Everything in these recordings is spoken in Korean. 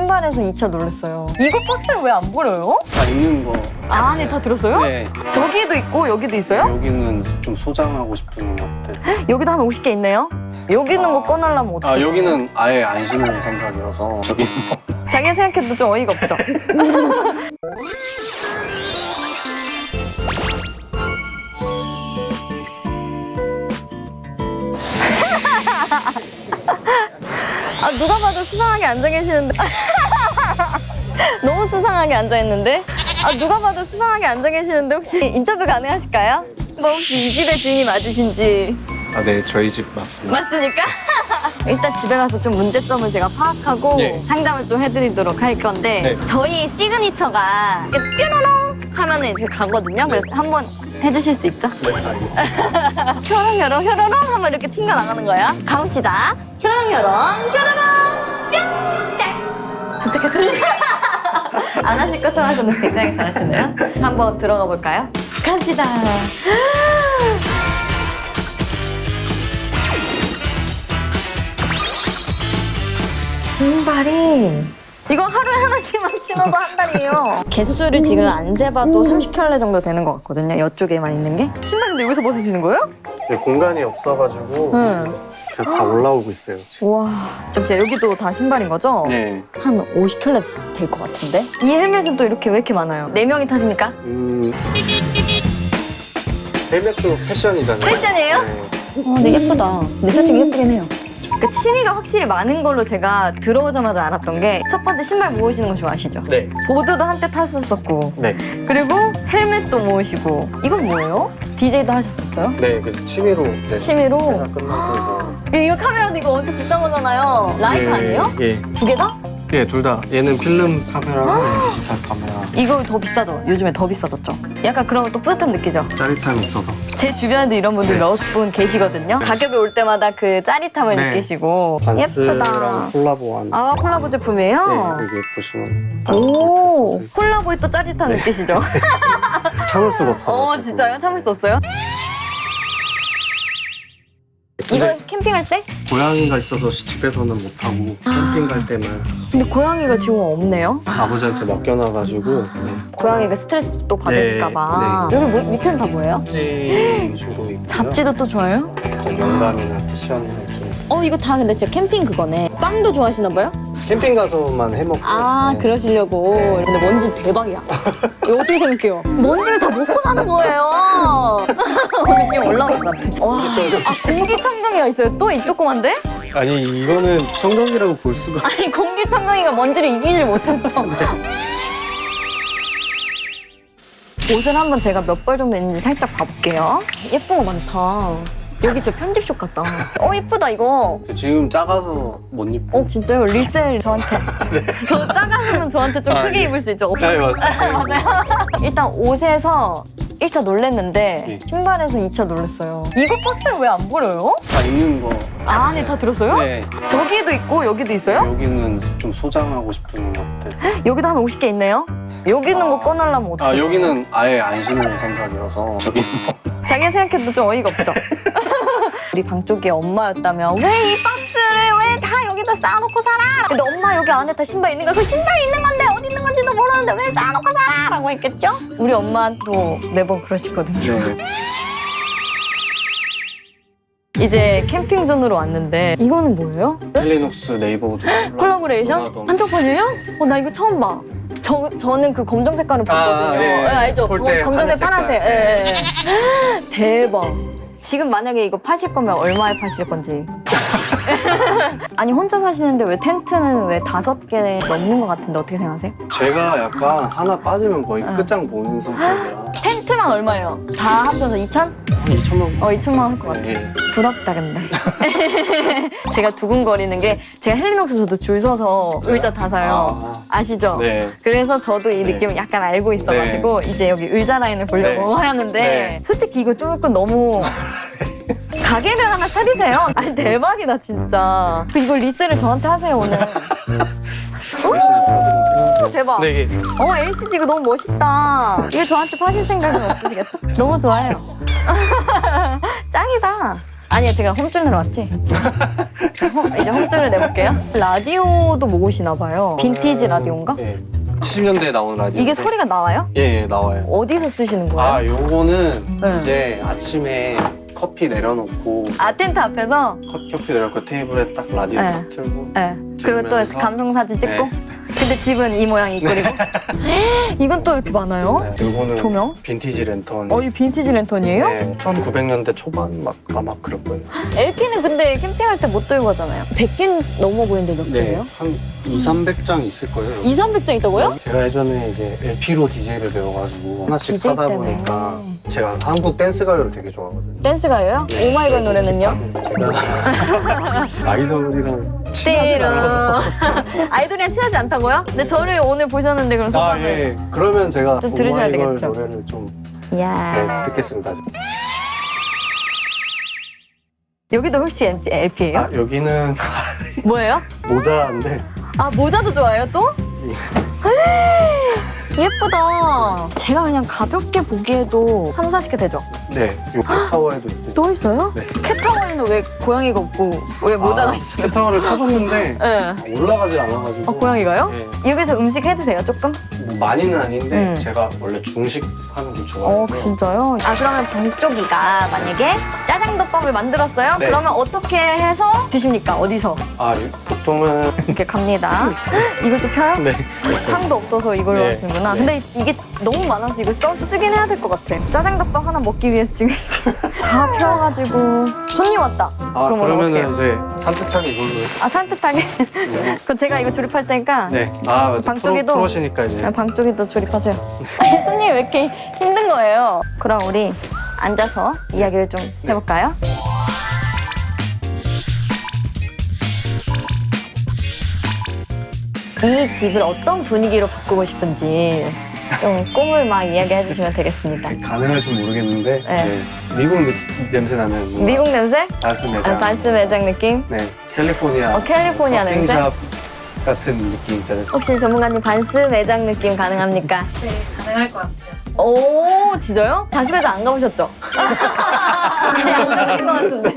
신발에서 2차 놀랐어요. 이거 박스를 왜 안 버려요? 다 있는 거. 아, 안에 다 들었어요? 네. 저기도 있고 여기도 있어요? 여기는 좀 소장하고 싶은 것들. 여기도 한 50개 있네요. 여기 있는 거 꺼내려면 어떡해? 아 여기는 아예 안 신을 생각이라서 여기 자기 생각해도 좀 어이가 없죠? 아 누가 봐도 수상하게 앉아 계시는데 너무 수상하게 앉아 있는데 아 누가 봐도 수상하게 앉아 계시는데 혹시 인터뷰 가능하실까요? 뭐 혹시 이지대 주인이 맞으신지 아 네 저희 집 맞습니다. 맞습니까? 일단 집에 가서 좀 문제점을 제가 파악하고 네. 상담을 좀 해드리도록 할 건데 네. 저희 시그니처가 이렇게 뾰로롱 하면은 이제 가거든요. 그래서 한번 해주실 수 있죠? 네 알겠습니다. 효롱 효롱 효로롱 하면 이렇게 튕겨 나가는 거예요. 가봅시다. 효롱 효로롱 뿅! 짝! 도착했습니다. 안 하실 것처럼 하셨는데 굉장히 잘하시네요. 한번 들어가 볼까요? 갑시다. 신발이 이거 하루에 하나씩만 신어도 한 달이에요. 개수를 지금 안 세봐도 30켤레 정도 되는 것 같거든요. 이쪽에만 있는 게. 신발 근데 여기서 벗으시는 거예요? 네, 공간이 없어가지고 응. 그냥 다 올라오고 있어요 지금. 와, 저 진짜 여기도 다 신발인 거죠? 네. 한 50켤레 될 것 같은데? 이 헬멧은 또 이렇게 왜 이렇게 많아요? 네 명이 타십니까? 음. 헬멧도 패션이잖아요. 패션이에요? 네. 어, 근데 예쁘다. 근데 솔직히 예쁘긴 해요. 그 취미가 확실히 많은 걸로 제가 들어오자마자 알았던 게 첫 번째 신발 모으시는 거 좋아하시죠? 네. 보드도 한때 탔었었고 네. 그리고 헬멧도 모으시고 이건 뭐예요? DJ도 하셨었어요? 네. 그래서 취미로 이제 취미로? 회사 끝나고 이거. 이거 카메라도 이거 엄청 비싼 거잖아요. 라이카 아니에요? 예. 두 개 다? 예, 둘 다. 얘는 필름 카메라고 얘는 디지털 카메라. 이거 더 비싸죠? 요즘에 더 비싸졌죠? 약간 그런 것도 뿌듯함 느끼죠? 짜릿함이 있어서. 제 주변에도 이런 분들 몇 분 계시거든요. 가격이 올 때마다 그 짜릿함을 네. 느끼시고 반스랑 예쁘다. 콜라보한. 아 콜라보 제품이에요? 네, 여기 보시면 반스 오 콜라보에 또 짜릿함 네. 느끼시죠? 참을 수가 없어. 어 진짜요? 참을 수 없어요? 이거 캠핑할 때? 고양이가 있어서 집에서는 못 하고 캠핑 갈 때만 근데 고양이가 지금 없네요. 아버지한테 맡겨놔가지고 네. 고양이가 스트레스 또 받으실까봐. 네, 여기 뭐, 밑에는 다 뭐예요? 잡지 주로 있고요. 잡지도 또 좋아요? 또 영감이나 패션을 좀 어 이거 다 근데 진짜 캠핑 그거네. 빵도 좋아하시나 봐요? 캠핑 가서만 해먹고. 아 네. 그러시려고. 근데 먼지 대박이야. 이거 어떻게 생각해요? 먼지를 다 먹고 사는 거예요. 오늘 그냥 올라온 것 같아. 와, 아 공기청정기가 있어요. 또 이 조그만데? 아니 이거는 청정기라고 볼 수가. 아니 공기청정기가 먼지를 이기질 못했어. 옷을 한번 제가 몇 벌 정도 있는지 살짝 봐볼게요. 예쁜 거 많다. 여기 저 편집숍 같다. 어 예쁘다 이거. 지금 작아서 못 입고. 어 진짜요? 리셀 저한테. 저 작아서는 저한테 좀 아, 크게 예. 입을 수 있죠. 네. 맞아요. 일단 옷에서 1차 놀랬는데 네. 신발에서 2차 놀랐어요. 이거 박스를 왜 안 버려요? 다 있는 거. 아, 안에 다 들었어요? 네. 저기도 있고 여기도 있어요? 여기는 좀 소장하고 싶은 것들. 여기도 한 50개 있네요. 여기 있는 거 꺼내려면 어떡해? 아 여기는 아예 안 신을 생각이라서 여기 자기 생각해도 좀 어이가 없죠? 우리 방 쪽에 엄마였다면 왜 이 박스를 왜 다 여기다 쌓아놓고 살아? 근데 엄마 여기 안에 다 신발 있는 거야. 그 신발 있는 건데 어디 있는 건지도 모르는데 왜 쌓아놓고 살아? 라고 했겠죠? 우리 엄마도 매번 그러시거든요. 네. 이제 캠핑존으로 왔는데 이거는 뭐예요? 헬리녹스 네이버우드 콜라보레이션? 문화동. 한정판이에요? 어, 나 이거 처음 봐. 저, 저는 그 검정 색깔을 아, 봤거든요. 예. 예, 알죠? 볼 검- 때 검정색, 파란색. 색깔. 예, 예, 예. 대박. 지금 만약에 이거 파실 거면 얼마에 파실 건지. 아니, 혼자 사시는데 왜 텐트는 왜 다섯 개 넘는 것 같은데 어떻게 생각하세요? 제가 약간 하나 빠지면 거의 응. 끝장 보는 성격이라 텐트만 얼마예요? 다 합쳐서 2천? 한 2천만 원. 어, 2천만 원 할 것 같아. 예. 부럽다 근데 제가 두근거리는 게 제가 헬리녹스 저도 줄 서서 의자 다 사요 아. 아시죠? 네. 그래서 저도 이 네. 느낌을 약간 알고 있어가지고 이제 여기 의자 라인을 보려고 네. 하는데 네. 솔직히 이거 조금 너무 가게를 하나 차리세요 아니 대박이다 진짜 그 이거 리셀을 저한테 하세요 오늘 오, 대박 네, 이게 어 LCD 이거 너무 멋있다 이거 저한테 파실 생각은 없으시겠죠? 너무 좋아요 짱이다 아니 아니 제가 내러 왔지. 자, 홈- 이제 홈줄을 내볼게요. 라디오도 모으시나 봐요. 빈티지 라디오인가? 예. 70년대에 나온 라디오. 이게 소리가 나와요? 예, 예, 나와요. 어디서 쓰시는 거예요? 아, 요거는 네. 이제 아침에 커피 내려놓고 아 텐트 앞에서. 커- 커피 내려놓고 테이블에 딱 라디오 네. 딱 틀고 네. 그리고 또 들으면서. 감성 사진 찍고. 네. 근데 집은 이 모양 이 꼴이고. 이건 또 이렇게 많아요? 네, 요거는 조명? 빈티지 랜턴. 어, 이 빈티지 랜턴이에요? 네, 1900년대 초반 막 아마 그럴 거예요. LP는 근데 캠핑할 때 못 들고 가잖아요. 100개 넘어 보이는데 몇 네, 개예요? 한 2, 300장 있을 거예요. 2, 300장 있다고요? 제가 예전에 이제 LP로 DJ를 배워가지고 하나씩 DJ 사다 때문에. 보니까 제가 한국 댄스 가요를 되게 좋아하거든요. 댄스 가요요? 네. 오마이걸 노래는요? 제가 아이돌이랑 친하지. 않아서 아이돌이랑 친하지 않다고요? 근데 저를 오늘 보셨는데 그럼 아, 소감을. 예. 그러면 제가 좀 들으셔야 오마이걸 되겠죠. 노래를 좀 이야. 네, 듣겠습니다. 여기도 혹시 LP예요? 아, 여기는 뭐예요? 모자인데 아 모자도 좋아해요 또? 예쁘다. 제가 그냥 가볍게 보기에도 3, 40개 되죠? 네, 요 캣타워에도 있고 또 있어요? 네. 캣타워에는 왜 고양이가 없고 왜 모자가 아, 있어요? 캣타워를 사줬는데 네. 올라가질 않아가지고 어 고양이가요? 예, 여기서 음식 해드세요 조금? 뭐 많이는 아닌데 음. 제가 원래 중식 하는 걸 좋아해서 어 진짜요? 아 그러면 병쪽이가 만약에 짜장덮밥을 만들었어요? 네. 그러면 어떻게 해서 드십니까? 어디서? 아, 보통은 이렇게 갑니다. 이걸 또 펴요? 네. 상도 없어서 이걸로 네. 하시는구나. 네. 근데 이게 너무 많아서 이거 써, 쓰긴 해야 될 것 같아. 짜장덮밥 하나 먹기 위해서 지금 다 펴가지고 손님 왔다. 아, 그럼 오늘 어떻게 그러면은 해요? 이제 산뜻하게 이걸로 아 산뜻하게. 그럼 제가 이거 조립할 테니까 네. 아, 맞아. 방 프로, 쪽에도- 프로시니까 이제 아, 방 쪽에도 조립하세요. 아니 손님 왜 이렇게 힘든 거예요? 그럼 우리 앉아서 이야기를 좀 네. 해볼까요? 이 집을 어떤 분위기로 바꾸고 싶은지 좀 꿈을 막 이야기해 주시면 되겠습니다. 가능할지 모르겠는데 네. 이제 미국 느- 냄새 나는 뭔가 미국 냄새? 반스 아, 매장. 반스 매장 느낌? 네, 캘리포니아. 어, 캘리포니아 냄새? 쇼핑샵 같은 느낌 있잖아요. 혹시 전문가님 반스 매장 느낌 가능합니까? 네, 가능할 것 같아요. 오 진짜요? 반스 매장 안 가보셨죠? 아니 안 가보신 것 같은데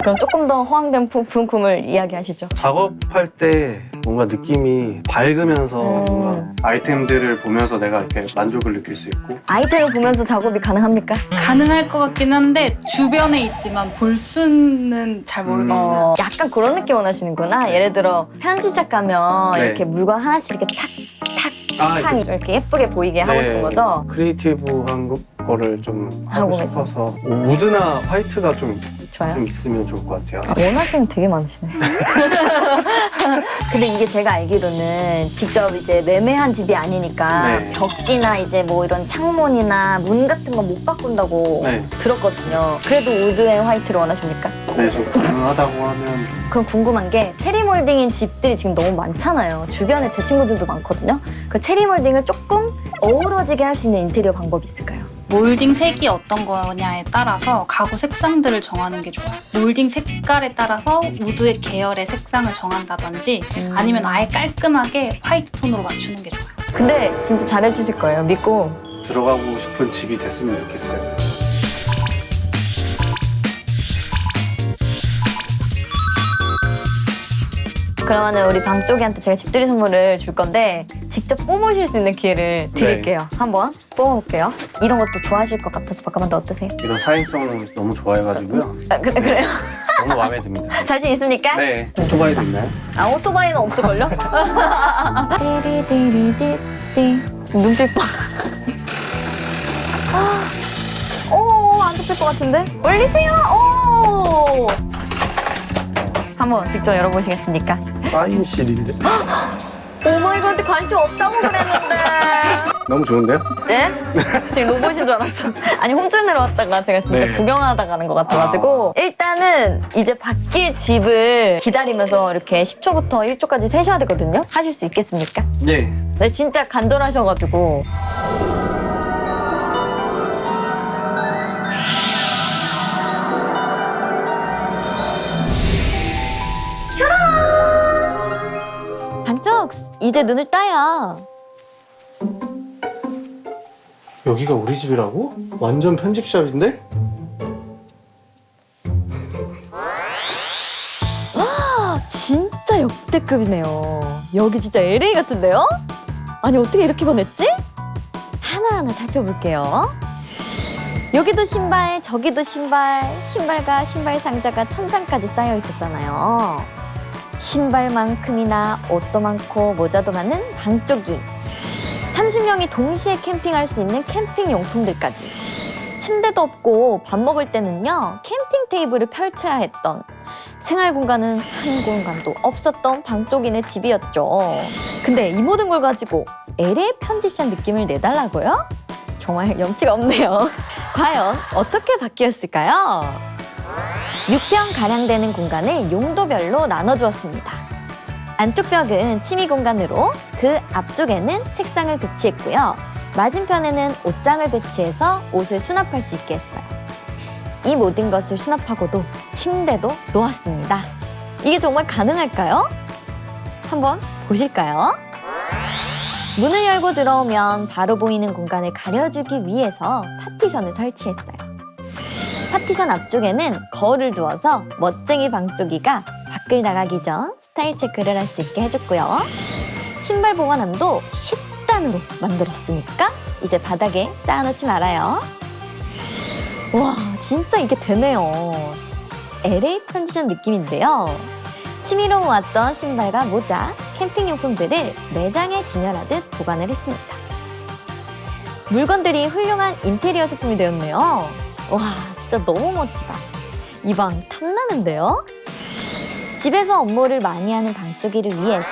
그럼 조금 더 호황된 품- 품품을 이야기하시죠 작업할 때 뭔가 느낌이 밝으면서 음. 뭔가 아이템들을 보면서 내가 이렇게 만족을 느낄 수 있고 아이템을 보면서 작업이 가능합니까? 가능할 것 같긴 한데 주변에 있지만 볼 수는 잘 모르겠어요. 어, 약간 그런 느낌 원하시는구나 예를 들어 편지작 가면 네. 이렇게 물건 하나씩 이렇게 탁탁탁 아, 이렇게 예쁘게 보이게 하고 싶은 거죠? 크리에이티브한 거- 거를 좀 하고 하고 싶어서 우드나 화이트가 좀, 좋아요 좀 있으면 좋을 것 같아요. 아, 원하시는 게 되게 많으시네. 근데 이게 제가 알기로는 직접 이제 매매한 집이 아니니까 네. 벽지나 이제 뭐 이런 창문이나 문 같은 건못 바꾼다고 네. 들었거든요. 그래도 우드 앤 화이트를 원하십니까? 네, 좀 가능하다고 하면 그럼 궁금한 게 체리 몰딩인 집들이 지금 너무 많잖아요. 주변에 제 친구들도 많거든요. 그 체리 몰딩을 조금 어우러지게 할 수 있는 인테리어 방법이 있을까요? 몰딩 색이 어떤 거냐에 따라서 가구 색상들을 정하는 게 좋아요. 몰딩 색깔에 따라서 우드의 계열의 색상을 정한다든지 음. 아니면 아예 깔끔하게 화이트 톤으로 맞추는 게 좋아요. 근데 진짜 잘해주실 거예요. 믿고 들어가고 싶은 집이 됐으면 좋겠어요. 그러면은 우리 방 쪽이한테 제가 집들이 선물을 줄 건데 직접 뽑으실 수 있는 기회를 드릴게요. 한번 뽑아볼게요. 이런 것도 좋아하실 것 같아서 바꿔봤는데 어떠세요? 이런 사행성을 너무 좋아해가지고요. 아, 그래, 그래요? 너무 마음에 듭니다. 자신 있습니까? 네, 오토바이도 있나요? 아, 오토바이는 없을걸요? 띠리디리디띠. 눈빛 봐. 아, 오, 안 잡힐 것 같은데? 올리세요! 오! 한번 직접 열어보시겠습니까? 사인실인데 오마이갓한테 관심 없다고 그랬는데. 너무 좋은데요? 네? 지금 로봇인 줄 알았어. 아니 홈줄 내려왔다가 제가 진짜 네. 구경하다 가는 것 같아가지고 일단은 이제 바뀔 집을 기다리면서 이렇게 10초부터 1초까지 세셔야 되거든요. 하실 수 있겠습니까? 네. 네, 진짜 간절하셔가지고. 이제 눈을 떠요. 여기가 우리 집이라고? 완전 편집샵인데? 진짜 역대급이네요. 여기 진짜 LA 같은데요? 아니 어떻게 이렇게 변했지? 하나하나 살펴볼게요. 여기도 신발, 저기도 신발, 신발과 신발 상자가 천장까지 쌓여 있었잖아요. 신발만큼이나 옷도 많고 모자도 많은 방쪽이 30명이 동시에 캠핑할 수 있는 캠핑 용품들까지 침대도 없고 밥 먹을 때는요 캠핑 테이블을 펼쳐야 했던 생활 공간은 한 공간도 없었던 방쪽인의 집이었죠. 근데 이 모든 걸 가지고 LA 편집샵 느낌을 내달라고요? 정말 염치가 없네요. 과연 어떻게 바뀌었을까요? 6평 가량 되는 공간을 용도별로 나눠주었습니다. 안쪽 벽은 취미 공간으로 그 앞쪽에는 책상을 배치했고요. 맞은편에는 옷장을 배치해서 옷을 수납할 수 있게 했어요. 이 모든 것을 수납하고도 침대도 놓았습니다. 이게 정말 가능할까요? 한번 보실까요? 문을 열고 들어오면 바로 보이는 공간을 가려주기 위해서 파티션을 설치했어요. 파티션 앞쪽에는 거울을 두어서 멋쟁이 방쪽이가 밖을 나가기 전 스타일 체크를 할 수 있게 해줬고요. 신발 보관함도 10단으로 만들었으니까 이제 바닥에 쌓아놓지 말아요. 와, 진짜 이게 되네요. LA 컨디션 느낌인데요. 취미로 모았던 신발과 모자, 캠핑용품들을 매장에 진열하듯 보관을 했습니다. 물건들이 훌륭한 인테리어 소품이 되었네요. 와, 진짜 너무 멋지다. 이 방 탐나는데요? 집에서 업무를 많이 하는 방쪽이를 위해서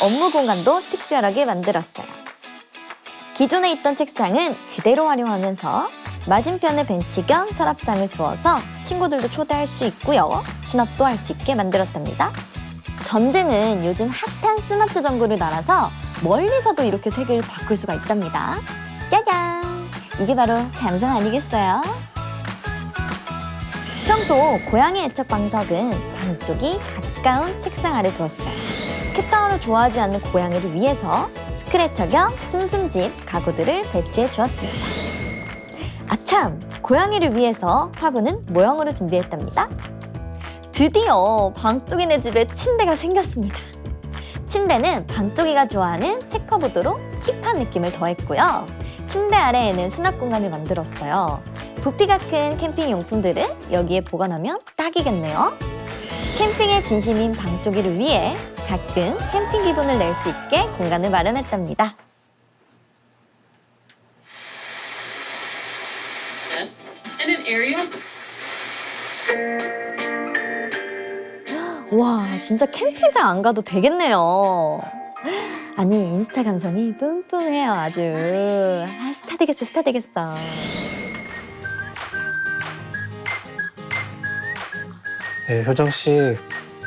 업무 공간도 특별하게 만들었어요. 기존에 있던 책상은 그대로 활용하면서 맞은편에 벤치 겸 서랍장을 두어서 친구들도 초대할 수 있고요. 수납도 할 수 있게 만들었답니다. 전등은 요즘 핫한 스마트 전구를 달아서 멀리서도 이렇게 색을 바꿀 수가 있답니다. 짜잔! 이게 바로 감성 아니겠어요? 평소 고양이 애착 방석은 방쪽이 가까운 책상 아래 두었어요. 캣타워를 좋아하지 않는 고양이를 위해서 스크래처 겸 숨숨집 가구들을 배치해 주었습니다. 아참! 고양이를 위해서 화분은 모형으로 준비했답니다. 드디어 방쪽이네 집에 침대가 생겼습니다. 침대는 방쪽이가 좋아하는 체커보드로 힙한 느낌을 더했고요. 침대 아래에는 수납 공간을 만들었어요. 부피가 큰 캠핑 용품들은 여기에 보관하면 딱이겠네요. 캠핑의 진심인 방쪽이를 위해 가끔 캠핑 기분을 낼 수 있게 공간을 마련했답니다. 와, 진짜 캠핑장 안 가도 되겠네요. 아니, 인스타 감성이 뿜뿜해요, 아주. 아, 스타 되겠어, 스타 되겠어. 네, 효정 씨,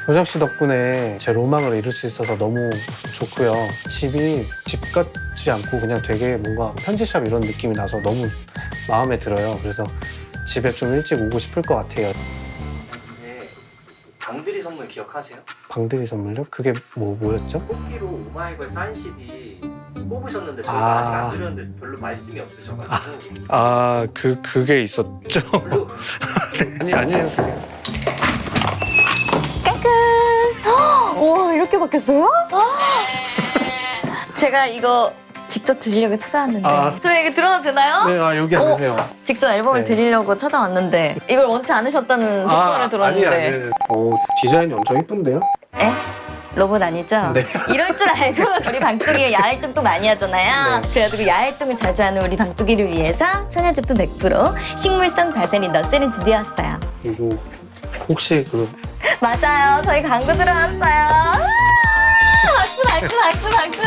효정 씨 덕분에 제 로망을 이룰 수 있어서 너무 좋고요. 집이 집 같지 않고 그냥 되게 뭔가 편지샵 이런 느낌이 나서 너무 마음에 들어요. 그래서 집에 좀 일찍 오고 싶을 것 같아요. 네. 방들이 선물 기억하세요? 방들이 선물요? 그게 뭐 뭐였죠? 뽑기로 오마이걸 사인 CD 뽑으셨는데 저희가 아. 아... 직 안 드렸는데 별로 말씀이 없으셔가지고 아, 그 그게 있었죠. 별로 아니 아니에요. 그게. 와, 이렇게 바뀌었어요? 제가 이거 직접 드리려고 찾아왔는데. 아. 저 이거 들어도 되나요? 네, 아 여기 어? 앉으세요. 직접 앨범을 네. 드리려고 찾아왔는데 이걸 원치 않으셨다는 속설을 들었는데 아니 아니. 어 디자인이 엄청 이쁜데요? 에? 로봇 아니죠? 네. 이럴 줄 알고 우리 방쪽이 야활동도 많이 하잖아요 네. 그래가지고 야활동을 자주 하는 우리 방쪽이를 위해서 천연 제품 100% 식물성 바세린 너셀을 준비해왔어요 그리고 혹시 그 맞아요 저희 광고 들어왔어요 아, 박수 박수 박수 박수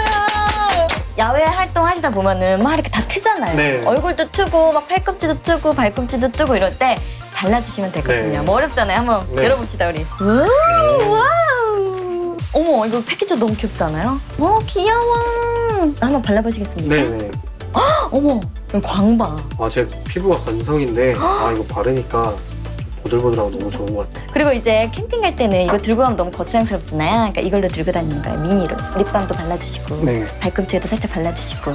야외 활동 하시다 보면은 막 이렇게 다 트잖아요 네. 얼굴도 트고 막 팔꿈치도 트고 발꿈치도 뜨고 이럴 때 발라주시면 되거든요 네. 뭐 어렵잖아요 한번 네. 열어봅시다 우리 와우 와우 어머 이거 패키지 너무 귀엽지 않아요? 어 귀여워 한번 발라보시겠습니까? 네네. 어머 이거 광봐 아 제 피부가 건성인데 아 이거 바르니까 보들보들하고 너무 좋은 것 같아요. 그리고 이제 캠핑 갈 때는 이거 들고 가면 너무 거추장스럽잖아요 그러니까 이걸로 들고 다니는 거예요 미니로 립밤도 발라주시고 네. 발꿈치에도 살짝 발라주시고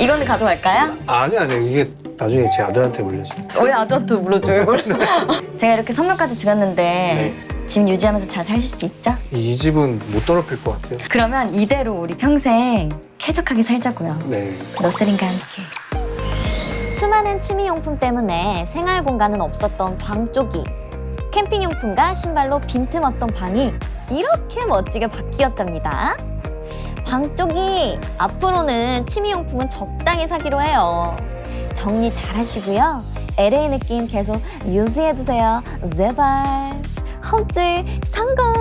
이거는 가져갈까요? 아니 아니 이게 나중에 제 아들한테 물려줘. 왜 아들한테 물어줘요 이걸? 제가 이렇게 선물까지 드렸는데 집 유지하면서 잘 사실 수 있죠? 이 집은 못 더럽힐 것 같아요. 그러면 이대로 우리 평생 쾌적하게 살자고요. 네. 너스린과 함께. 수많은 취미용품 때문에 생활 공간은 없었던 방 쪽이 캠핑용품과 신발로 빈틈없던 방이 이렇게 멋지게 바뀌었답니다. 방 쪽이 앞으로는 취미용품은 적당히 사기로 해요. 정리 잘 하시고요. LA 느낌 계속 유지해주세요. 제발. 홈줄 성공!